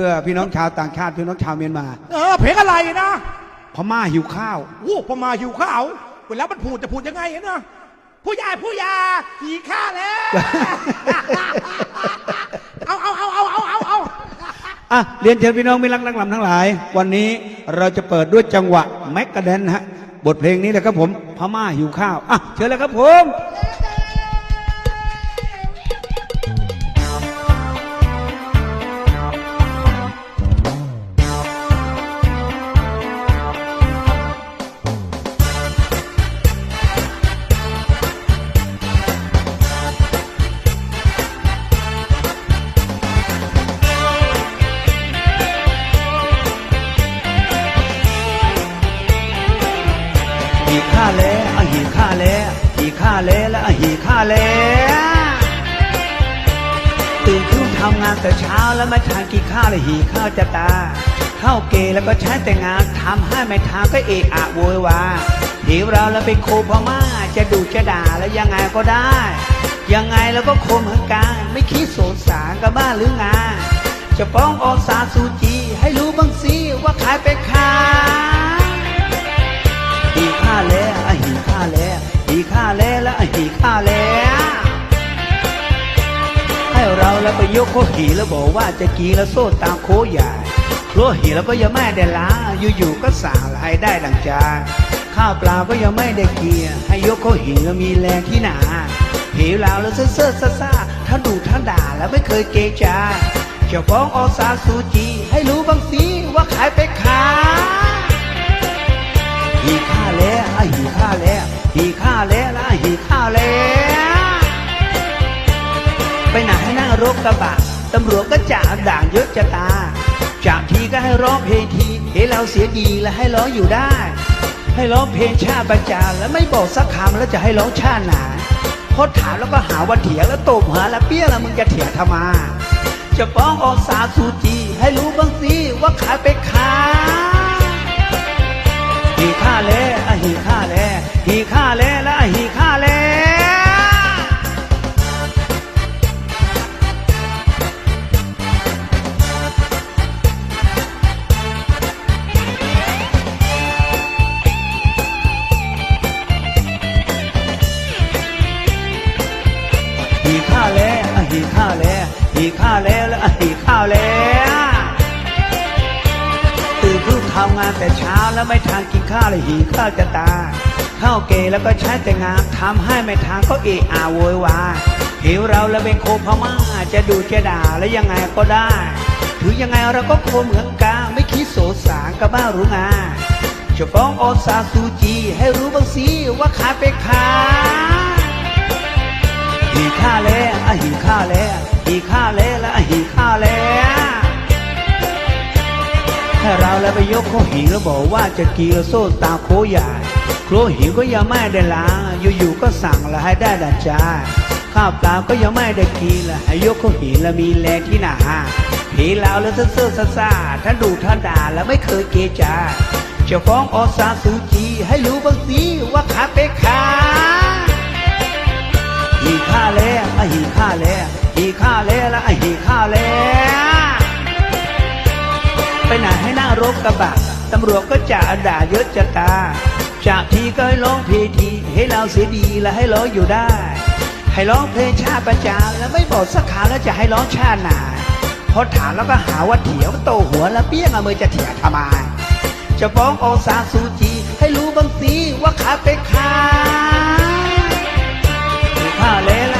เพื่อพี่น้องชาวต่างชาติพี่น้องชาวเมียนมา เออเพลงอะไรนะพม่าหิวข้าวโอ้พอมาหิวข้าวเวลามันพูดจะพูดยังไงอะนะผู้ใหญ่ผู้ใหญ่หิวข้าวแล้วเอาเอาเอาเอาเอาเอาเอาอะเรียนเชิญพี่น้องมิรักนักลำทั้งหลาย วันนี้เราจะเปิดด้วยจังหวะแมกกาเดนฮะ บทเพลงนี้แหละครับผม พม่าหิวข้าวอะเชิญเลยครับผม ข้าแล้วอหีข้าแล้วหีข้าแล้วแล้วอะหีข้าแล้ตื่นขึ้นทำงานแต่เช้าแล้วไม่ทานกินข้าวเลยหีข้าวจะตา เข้าเกแล้วก็ใช้แต่งานทำให้ไม่ทานก็เอะอะโวยวายหิวเราแล้วไปโคพม่าจะดูจะด่าแล้วยังไงก็ได้ ยังไงแล้วก็โคมเหมือนกันไม่คิดสงสารกับบ้านหรืองานจะฟ้องออสาซูจีให้รู้บ้างสิว่าขายไปขายหี ข้าแล้วแล้วอะหีข้าแล้วให้เราแล้วไปยกโคหีแล้วบอกว่าจะกีแล้วโซ่ตามโคใหญ่ครัวหีแล้วก็ยังไม่ได้ล้าอยู่ๆก็สั่งให้ได้ดังใจข้าวปลาก็ยังไม่ได้เกียให้ยกโคหีแล้วมีแรงที่หนาหิวเราแล้วเซ่อเซ่อซ่าซ่าถ้าดูท่าด่าแล้วไม่เคยเกรงใจจะฟ้องอสาซูจีให้รู้บ้างสิว่าขายไปขาย หีข้าแล้วอะหีข้าแล้วหีข้าแล้วแล้วอะหีข้าแล้วไปไหนให้นั่งรถกระบะตำรวจก็จ่าด่างเยอะจะตาจากทีก็ให้ร้องเพลงทีเห็นเราเสียดีแล้วให้ร้องอยู่ได้ ให้ร้องเพลงชาติประจานแล้วไม่บอกสักคำแล้วจะให้ร้องชาติไหนพอถามแล้วก็หาว่าเถียงแล้วตบหัวแล้วเปี้ยแล้วมึงจะเถียงทำไมจะฟ้องออกสาสูจีให้รู้บ้างสิว่าขายไปขาย แล้วหีข้าแล้วแล้วอะหีข้าแล้วตื่นขึ้นทำงานแต่เช้าแล้วไม่ทานกินข้าวเลยหิวข้าวจะตายเข้าเกแล้วก็ใช้แต่งานทำให้ไม่ทานก็เอะอาโวยวายหิวเราแล้วเป็นโคพม่าจะดูจะด่าแล้วยังไงก็ได้ถือยังไงเราก็โคเหมือนกันไม่คิดโสสารกับบ้ารู้งานจะฟ้องอสาซูจีให้รู้บ้างสิว่าขายไปขา หีข้าแล้วอะหีข้าแล้วหีข้าแล้วแล้วอะหีข้าแล้วถ้าเราแล้วไปยกโคหิวแล้วบอกว่าจะกีลโซ่ตาโคใหญ่โคหิวก็ยังไม่ได้ล้างอยู่ๆก็สั่งแล้วให้ได้ดันใจข้าวเปล่าก็ยังไม่ได้กินล้วให้ยกโคหิวแล้วมีแรงที่หนาผีเราแล้วเซ่อเซ่อซ่าซ่าท่านดูท่านด่าแล้วไม่เคยเกรงใจจะฟ้องอสาซูจีให้รู้บ้างสิว่าขาไปขา ไปไหนให้นั่งรถกระบะตำรวจก็จะด่าเยอะจะตาจากทีก็ให้ร้องเพลงที ให้เราเสียดีแล้วให้ร้องอยู่ได้ ให้ร้องเพลงชาติประจาแล้วไม่บอกสักคำแล้วจะให้ร้องชาติไหนพอถามแล้วก็หาว่าเถียงโตหัวแล้วเปี้ยงเอามือจะเถียงทำไมจะฟ้ององซานซูจี ให้รู้บางสิว่าขาไปขาขาแล้วละหีข้าแล้วหีข้าแล้วละ